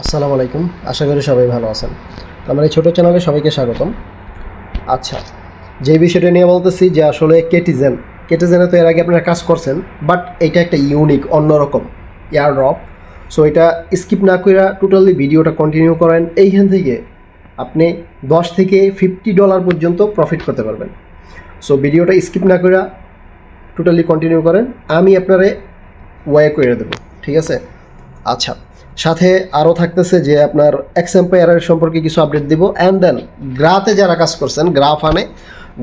আসসালামু আলাইকুম। আশা করি সবাই ভালো আছেন। আমার এই ছোটো চ্যানেলে সবাইকে স্বাগতম। আচ্ছা যে বিষয়টা নিয়ে বলতেছি যে আসলে কেটিজেন, কেটিজেনে তো এর আগে আপনারা কাজ করছেন, বাট এটা একটা ইউনিক, অন্যরকম এয়ার ড্রপ সো এটা স্কিপ না করে টোটালি ভিডিওটা কন্টিনিউ করেন। এইখান থেকে আপনি দশ থেকে ফিফটি ডলার পর্যন্ত প্রফিট করতে পারবেন। সো ভিডিওটা স্কিপ না করে টোটালি কন্টিনিউ করেন। আমি আপনারে ওয়ে করে দেবো, ঠিক আছে? আচ্ছা সাথে আরও থাকতেছে যে আপনার এক্সাম্পায়ারের সম্পর্কে কিছু আপডেট দিব। অ্যান্ড দেন গ্রাতে যারা কাজ করছেন গ্রাফানে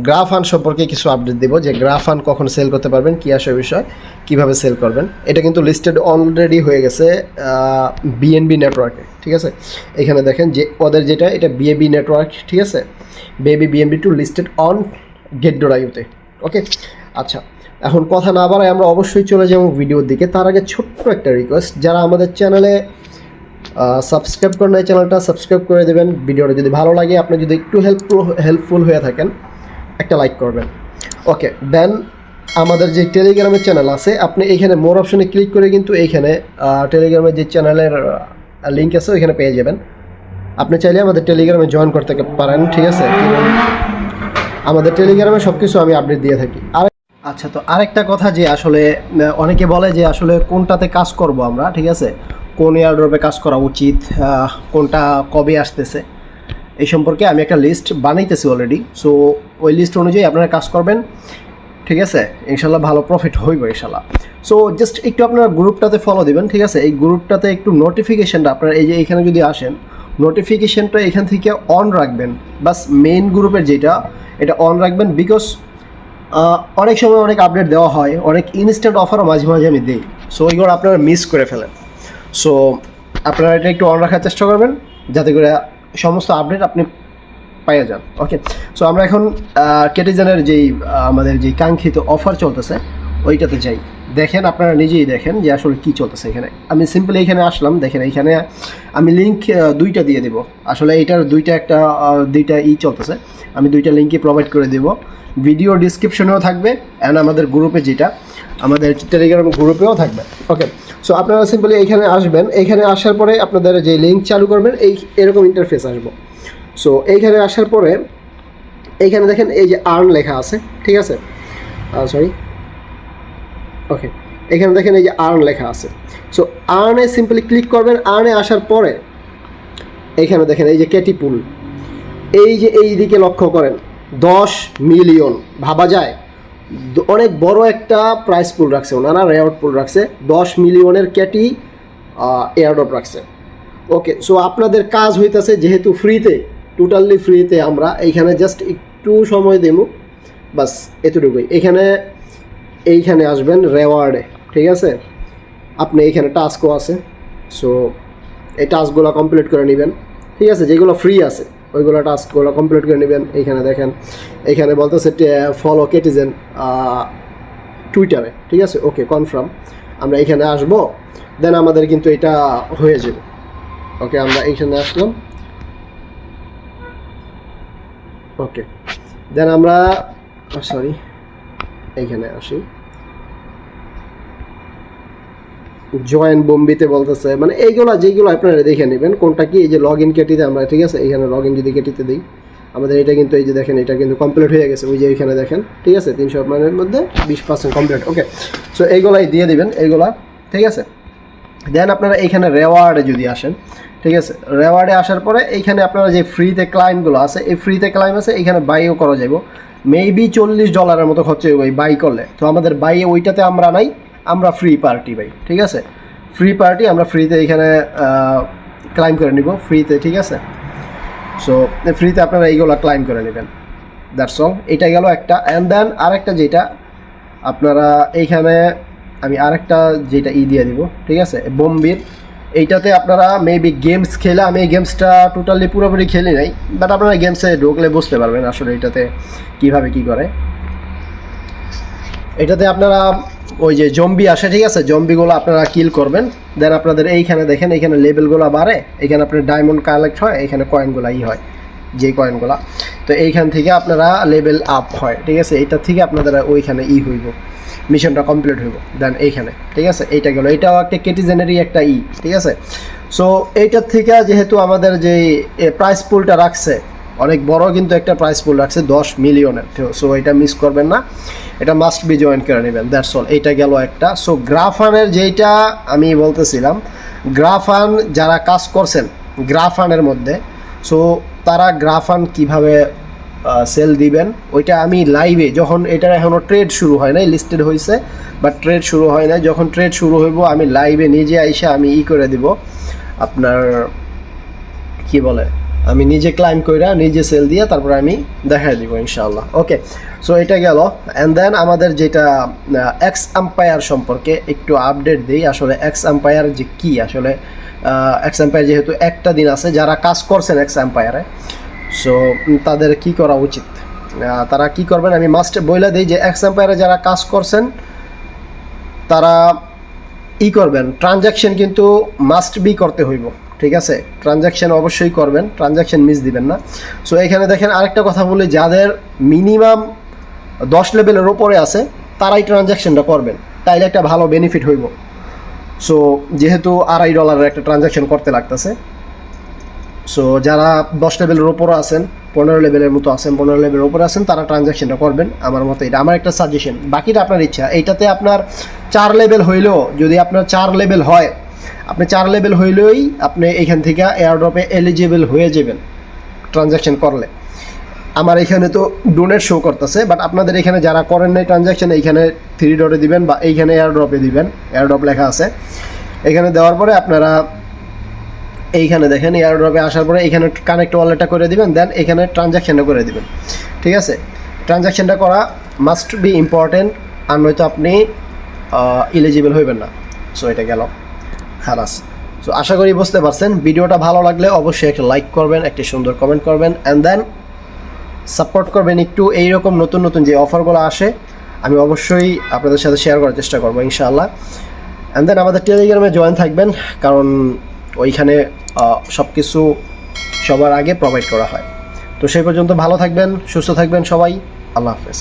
গ্রাফান সম্পর্কে কিছু আপডেট দিব যে গ্রাফান কখন সেল করতে পারবেন, কী আসে বিষয়, কীভাবে সেল করবেন। এটা কিন্তু লিস্টেড অলরেডি হয়ে গেছে বিএনবি নেটওয়ার্কে ঠিক আছে? এখানে দেখেন যে ওদের যেটা, এটা বিএবি নেটওয়ার্ক ঠিক আছে? Baby BNB to listed on gate ডোরাইউতে okay আচ্ছা এখন কথা না বাড়ায় আমরা অবশ্যই চলে যাব ভিডিওর দিকে। তার আগে ছোট্ট একটা রিকোয়েস্ট যারা আমাদের চ্যানেলে সাবস্ক্রাইব করেন এই চ্যানেলটা সাবস্ক্রাইব করে দেবেন। ভিডিওটা যদি ভালো লাগে, আপনি যদি একটু হেল্পফুল হেল্পফুল হয়ে থাকেন, একটা লাইক করবেন। ওকে দেন আমাদের যে টেলিগ্রামের চ্যানেল আছে, আপনি এইখানে মোর অপশনে ক্লিক করে কিন্তু এইখানে টেলিগ্রামের যে চ্যানেলের লিঙ্ক আছে, ওইখানে পেয়ে যাবেন। আপনি চাইলে আমাদের টেলিগ্রামে জয়েন করতে পারেন, ঠিক আছে? আমাদের টেলিগ্রামে সব কিছু আমি আপডেট দিয়ে থাকি। আর আচ্ছা তো আরেকটা কথা যে আসলে অনেকে বলে যে আসলে কোনটাতে কাজ করব আমরা, ঠিক আছে? কোন এয়ারড্রপে কাজ করা উচিত কোনটা কবে আসতেছে, এই সম্পর্কে আমি একটা লিস্ট বানাইতেছি অলরেডি সো ওই লিস্ট অনুযায়ী আপনারা কাজ করবেন, ঠিক আছে? ইনশাল্লাহ ভালো প্রফিট হইব ইনশাল্লাহ সো জাস্ট একটু আপনারা গ্রুপটাতে ফলো দিবেন, ঠিক আছে? এই গ্রুপটাতে একটু নোটিফিকেশানটা আপনারা এই যে এখানে যদি আসেন নোটিফিকেশানটা এখান থেকে অন রাখবেন। বাস মেইন গ্রুপের যেটা, এটা অন রাখবেন বিকজ অনেক সময় অনেক আপডেট দেওয়া হয়, অনেক ইনস্ট্যান্ট অফারও মাঝে মাঝে আমি দিই। সো ওইগুলো আপনারা মিস করে ফেলেন। সো আপনারা এটা একটু অন রাখার চেষ্টা করবেন, যাতে করে সমস্ত আপডেট আপনি পাইয়ে যান। ওকে সো আমরা এখন কেটিজেনের যেই আমাদের যেই কাঙ্ক্ষিত অফার চলতেছে, ওইটাতে যাই। দেখেন, আপনারা নিজেই দেখেন যে আসলে কী চলতেছে এখানে। আমি সিম্পলি এখানে আসলাম, দেখেন এখানে আমি লিঙ্ক দুইটা দিয়ে দেব। আসলে এইটার দুইটা একটা দুইটা ই চলতেছে। আমি দুইটা লিঙ্কই প্রোভাইড করে দেব। ভিডিও ডিসক্রিপশনেও থাকবে অ্যান্ড আমাদের গ্রুপে যেটা, আমাদের টেলিগ্রাম গ্রুপেও থাকবে। ওকে সো আপনারা সিম্পলি এইখানে আসবেন। এইখানে আসার পরে আপনাদের যে লিঙ্ক চালু করবেন, এই এরকম ইন্টারফেস আসব। সো এইখানে আসার পরে এইখানে দেখেন এই যে আর্ন লেখা আছে, ঠিক আছে? সরি ওকে এখানে দেখেন এই যে আর্ন লেখা আছে। সো আর্নে সিম্পলি ক্লিক করবেন। আর্নে আসার পরে এইখানে দেখেন এই যে ক্যাটিপুল এই যে এই দিকে লক্ষ্য করেন, দশ মিলিয়ন। ভাবা যায়? অনেক বড় একটা প্রাইস পুল রাখছে, ওনারা রেওয়ার্ড পুল রাখছে, দশ মিলিয়নের ক্যাটি এয়ারড্রপ রাখছে। ওকে সো আপনাদের কাজ হইতাছে যেহেতু ফ্রিতে টোটালি ফ্রিতে আমরা এইখানে জাস্ট একটু সময় দেবো বাস এতটুকুই। এখানে, এইখানে আসবেন রেওয়ার্ডে ঠিক আছে? আপনি এইখানে টাস্কও আছে সো এই টাস্কগুলো কমপ্লিট করে নেবেন, ঠিক আছে? যেগুলো ফ্রি আছে। ওইগুলো টাস্কগুলো কমপ্লিট করে নেবেন। এইখানে দেখেন, এইখানে বলতেছে ফলো কেটিজেন টুইটারে ঠিক আছে? ওকে কনফার্ম আমরা এইখানে আসব দেন আমাদের কিন্তু এটা হয়ে যাবে। ওকে আমরা এইখানে আসলাম। ওকে দেন আমরা সরি এইখানে আসি। জয়েন বোম্বিতে বলতেছে মানে এইগুলো যেগুলো আপনারা দেখে নেবেন, কোনটা কি, এই যে লগ ইন কেটিতে আমরা, ঠিক আছে, এইখানে লগ ইন যদি কেটিতে দিই, আমাদের এটা কিন্তু, এই যে দেখেন, এটা কিন্তু কমপ্লিট হয়ে গেছে, ওই যে এইখানে দেখেন, ঠিক আছে, তিনশো মানের মধ্যে বিশ পার্সেন্ট কমপ্লিট ওকে সো এইগুলাই দিয়ে দিবেন, এইগুলা, ঠিক আছে? দেন আপনারা এইখানে রেওয়ার্ডে যদি আসেন, ঠিক আছে রেওয়ার্ডে আসার পরে এইখানে আপনারা যে ফ্রিতে ক্লাইমগুলো আছে, এই ফ্রিতে ক্লাইম আছে, এইখানে বাইও করা যাবে মেবি চল্লিশ ডলারের মতো খরচ হবে বাই করলে। তো আমাদের বাইয়ে ওইটাতে আমরা নাই আমরা ফ্রি পার্টি ভাই, ঠিক আছে? ফ্রি পার্টি আমরা ফ্রিতে এইখানে ক্লাইম করে নিব ফ্রিতে ঠিক আছে? সো ফ্রিতে আপনারা এইগুলো ক্লাইম করে নেবেন। দ্যাটস অল এটা গেল একটা অ্যান্ড দেন আরেকটা যেটা, আপনারা এইখানে আমি আরেকটা যেটা ই দিয়ে দিব, ঠিক আছে? বোম্বির এইটাতে আপনারা মেবি গেমস খেলে, আমি এই গেমসটা টোটালি পুরোপুরি খেলি নাই বাট আপনারা গেমসে ঢুকলে বুঝতে পারবেন আসলে এটাতে কীভাবে কি করে। এটাতে আপনারা ওই যে জম্বি আসে, ঠিক আছে? জম্বিগুলো আপনারা কিল করবেন। দেন আপনাদের এইখানে দেখেন, এইখানে লেভেলগুলো বাড়ে। এখানে আপনার ডায়মন্ড কালেক্ট হয় এখানে কয়েনগুলো ই হয়, যে কয়েনগুলা তো এইখান থেকে আপনারা লেভেল আপ হয়, ঠিক আছে? এইটার থেকে আপনাদের ওইখানে ই হইব, মিশনটা কমপ্লিট হইব দেন এইখানে, ঠিক আছে? এইটা গেল। এটাও একটা কেটিজেনেরই একটা ই, ঠিক আছে? সো এইটার থেকে যেহেতু আমাদের যে প্রাইস পুলটা রাখছে অনেক বড় কিন্তু একটা প্রাইস পুল রাখছে দশ মিলিয়নের। সো এটা মিস করবেন না। এটা মাস্ট বি জয়েন করে নেবেন দ্যাটস অল এইটা গেল একটা। সো গ্রাফানের যেইটা আমি বলতেছিলাম, গ্রাফান যারা কাজ করছেন, গ্রাফানের মধ্যে সো তারা গ্রাফান কীভাবে সেল দিবেন, ওইটা আমি লাইভে যখন এটার এখনও ট্রেড শুরু হয় নাই লিস্টেড হয়েছে বাট ট্রেড শুরু হয় নাই, যখন ট্রেড শুরু হইব, আমি লাইভে নিজে আইসা আমি ই করে দিব। আপনার, কি বলে? আমি নিজে ক্লাইম কইরা নিজে সেল দিয়ে তারপর আমি দেখাই দিব ইনশাআল্লাহ। ওকে সো এটা গেল। অ্যান্ড দেন আমাদের যেটা এক্স আম্পায়ার সম্পর্কে একটু আপডেট দিই। আসলে এক্স আম্পায়ার যে কি? আসলে এক্স আম্পায়ার যেহেতু একটা দিন আছে, যারা কাজ করছেন এক্স আম্পায়ারে সো তাদের কি করা উচিত? তারা কি করবেন? আমি মাস্টে বইলা দিই যে এক্স আম্পায়ারে যারা কাজ করছেন, তারা ই করবেন। ট্রানজ্যাকশন কিন্তু মাস্ট বি করতে হইব। ঠিক আছে? ট্রানজ্যাকশন অবশ্যই করবেন ট্রানজ্যাকশন মিস দিবেন না। সো এখানে দেখেন আরেকটা কথা বলি, যাদের মিনিমাম দশ লেভেলের ওপরে আছে, তারাই ট্রানজ্যাকশনটা করবেন। তাইলে একটা ভালো বেনিফিট হইব। সো যেহেতু আড়াই ডলারের একটা ট্রানজ্যাকশন করতে লাগতেছে। সো যারা দশ লেভেলের ওপরে আছেন, পনেরো লেভেলের মতো আছেন, পনেরো লেভেলের ওপরে আছেন, তারা ট্রানজ্যাকশনটা করবেন। আমার মতে এটা আমার একটা সাজেশন বাকিটা আপনার ইচ্ছা। এইটাতে আপনার চার লেভেল হইলেও যদি আপনার চার লেভেল হয় আপনি চার লেভেল হইলেই আপনি এখান থেকে এয়ারড্রপে এলিজিবল হয়ে যাবেন ট্রানজ্যাকশন করলে। আমার এখানে তো ডোনেট শো করতেছে বাট আপনাদের এখানে যারা করেন নাই ট্রানজ্যাকশন এইখানে থ্রি ডটে দিবেন বা এইখানে এয়ারড্রপে দিবেন এয়ারড্রপ লেখা আছে। এখানে দেওয়ার পরে আপনারা এইখানে দেখেন এয়ারড্রপে আসার পরে এখানে কানেক্ট ওয়ালেটটা করে দিবেন দেন এখানে ট্রানজ্যাকশনটা করে দিবেন। ঠিক আছে? ট্রানজ্যাকশনটা করা মাস্ট বি ইম্পর্টেন্ট আর নয়তো আপনি ইলিজিবল হইবেন না। সো এটা গেল। খালাস সো আশা করি বুঝতে পারছেন। ভিডিওটা ভালো লাগলে অবশ্যই একটা লাইক করবেন, একটি সুন্দর কমেন্ট করবেন অ্যান্ড দেন সাপোর্ট করবেন একটু এইরকম নতুন নতুন যে অফারগুলো আসে, আমি অবশ্যই আপনাদের সাথে শেয়ার করার চেষ্টা করব ইনশাআল্লাহ। অ্যান্ড দেন আমাদের টেলিগ্রামে জয়েন থাকবেন, কারণ ওইখানে সব কিছু সবার আগে প্রোভাইড করা হয়। তো সেই পর্যন্ত ভালো থাকবেন, সুস্থ থাকবেন সবাই। আল্লাহ হাফেজ।